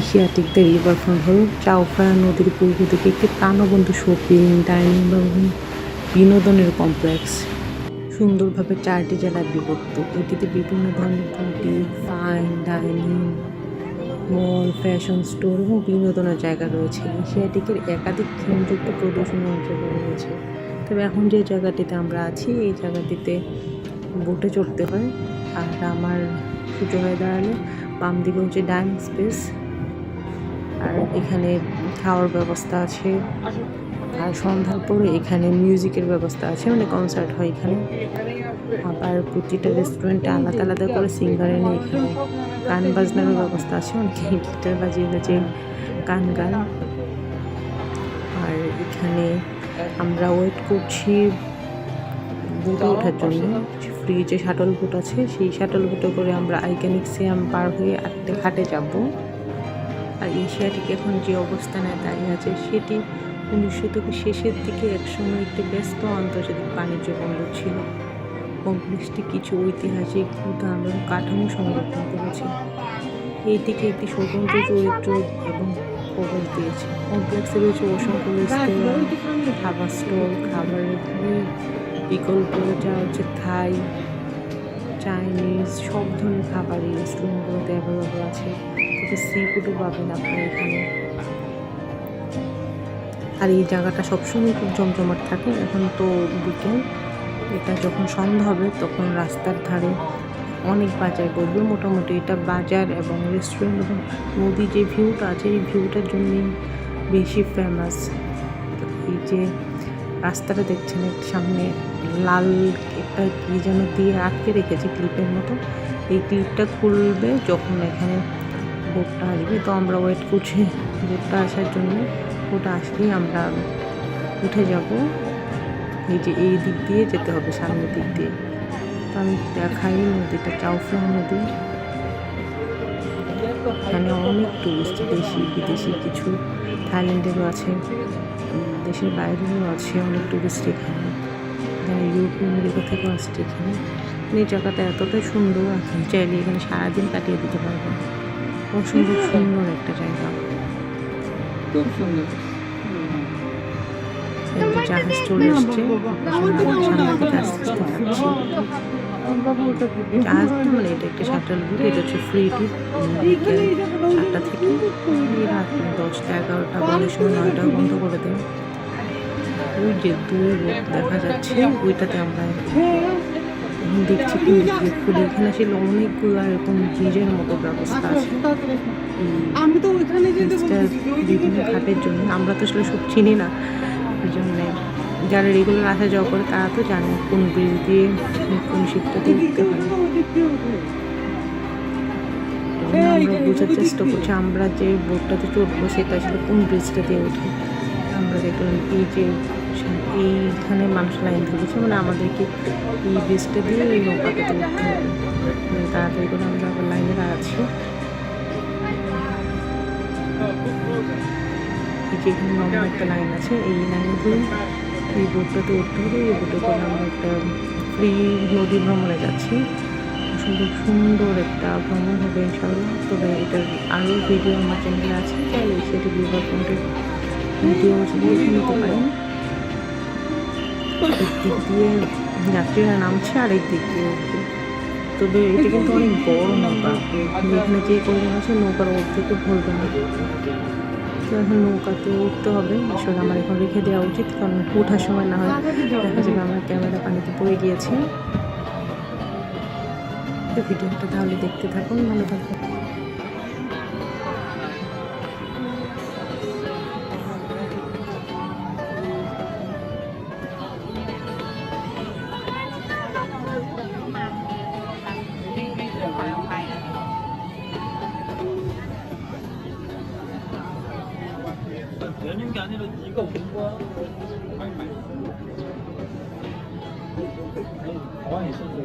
Asiatic the riverfront হল। চাওফ্রায়া নদীর পূর্ব দিকে একটি প্রাণবন্ধু শপিং ডাইনিং এবং বিনোদনের কমপ্লেক্স সুন্দরভাবে চারটি জেলায় বিভক্ত। এটিতে বিভিন্ন ধরনের boutique fine dining mall fashion store এবং বিনোদনের জায়গা রয়েছে। এশিয়াটিকের একাধিক থিমযুক্ত প্রদর্শনী অঞ্চল রয়েছে। তবে এখন যে জায়গাটিতে আমরা আছি, এই জায়গাটিতে বোটে চড়তে হয়। আর আমার সুযোগ হয়ে দাঁড়ালে বাম দিকে হচ্ছে ডাইনিং স্পেস আর এখানে খাওয়ার ব্যবস্থা আছে। আর সন্ধ্যার পরে এখানে মিউজিকের ব্যবস্থা আছে মানে কনসার্ট হয় এখানে। আবার প্রতিটা রেস্টুরেন্টে আলাদা আলাদা করে সিঙ্গার এনে এখানে গান বাজনারও ব্যবস্থা আছে অনেকে গিটার বাজিয়ে বাজিয়ে গান গান আর এখানে আমরা ওয়েট করছি বুটে ওঠার জন্য। ফ্রি যে শাটল বুট আছে, সেই শাটল বুটে করে আমরা আইকনিক সিয়াম পার হয়ে আটটে ঘাটে যাব। আর এশিয়াটিক এখন যে অবস্থানে দাঁড়িয়ে আছে সেটি উনিশশো থেকে শেষের দিকে একসময় একটি ব্যস্ত আন্তর্জাতিক বাণিজ্য বন্দর ছিল। কমপ্লেক্সটি কিছু ঐতিহাসিক উদাহরণ কাঠামো সংরক্ষণ করেছে। এই দিকে একটি স্বতন্ত্র চরিত্র এবং কবর দিয়েছে। কমপ্লেক্সে রয়েছে অসংখ্য খাবার স্টল খাবারের বিকল্প যা হচ্ছে থাই, চাইনিজ, সব ধরনের খাবার এই রেস্টুরেন্টগুলোতে অ্যাভেলেবল আছে। তবে সি ফুডও পাবেন আপনারা এখানে। আর এই জায়গাটা সবসময় খুব জমজমাট থাকে। এখন তো বিকেল এটা যখন সন্ধ্যা হবে, তখন রাস্তার ধারে অনেক বাজার বলবে মোটামুটি এটা বাজার এবং রেস্টুরেন্ট এবং নদী যে ভিউটা আছে, এই ভিউটার জন্যই বেশি ফেমাস এই যে রাস্তাটা দেখছেন সামনে লাল একটা কি যেন দিয়ে আটকে রেখেছে ক্লিপের মতো। এই ক্লিপটা খুলবে যখন এখানে বোটটা আসবে। তো আমরা ওয়েট করছি বোটটা আসার জন্য। ওটা আসলেই আমরা উঠে যাব। এই যে এই দিক দিয়ে যেতে হবে, সামনের দিক দিয়ে। তো আমি দেখাই নদীটা চাউফ্রা নদী। এখানে অনেক টুরিস্ট দেশি, বিদেশি কিছু। থাইল্যান্ডেরও আছে, দেশের বাইরেরও আছে অনেক টুরিস্ট এখানে। যারা ইউরোপ, আমেরিকা থেকেও আসছে এখানে। এই জায়গাটা এতটাই সুন্দর আপনি চাইলে এখানে সারাদিন কাটিয়ে দিতে পারবেন অসম্ভব সুন্দর সুন্দর একটা জায়গা। খুব সুন্দর। এই যে জাহাজ চলে এসছে সামনে থেকে আস্তে আস্তে যাচ্ছি জাহাজ তো মানে এটা একটা শাটল এটা হচ্ছে ফ্রি বিকেল থেকে রাত দশটা এগারোটা সময় নয়টা বন্ধ করে ওই যে দেখা যাচ্ছে ওইটাতে আমরা দেখছি কি খুলে এখানে আসলে অনেকগুলো এরকম ব্রিজের মতো ব্যবস্থা আছে। আমি তো ওইখানে বিভিন্ন ঘাটের জন্য। আমরা তো আসলে সব চিনি না। এই জন্যে যারা রেগুলার আসা যাওয়া করে তারা তো জানে কোন ব্রিজ দিয়ে কোন শিপটা দিয়ে উঠতে হয়। আমরা বোঝার চেষ্টা করছি আমরা যে বোটটাতে চড়বো সেটা আসলে কোন ব্রিজটা দিয়ে উঠে আমরা দেখলাম এই যে সা- এইখানে মানুষ লাইন ধরেছে মানে আমাদেরকে এই ব্রিজটা দিয়ে এই নৌকাটাতে উঠতে হবে। মানে তাড়াতাড়ি করে আমরা আবার লাইনে দাঁড়াচ্ছি। লম্বা একটা লাইন আছে, এই লাইন ধরে এই বোটটাতে উঠতে হবে, এই বোটে করে আমরা একটা ফ্রি নদী ভ্রমণে যাচ্ছি। সুন্দর সুন্দর একটা ভ্রমণ হবে, ইনশাআল্লাহ। তবে এটার আরও ভিডিও আমার চ্যানেলে আছে, চাইলে সেটি বিভাগ ভিডিও নিতে পারেন। একদিক দিয়ে যাত্রীরা নামছে আর একদিক দিয়ে উঠবে তবে এটা কিন্তু অনেক বড় নৌকা যেখানে যে কজন আছে নৌকার ওর থেকে ভরবে না তো এখন নৌকাতে উঠতে হবে আসলে আমার এখন রেখে দেওয়া উচিত কারণ ওঠার সময় না হয় দেখা যাবে আমার ক্যামেরা পানিতে পড়ে গিয়েছে তো ভিডিওটা তাহলে দেখতে থাকুন ভালো থাকুন 내는 게 아니라 네가 온 거야. 가만히 있었어요.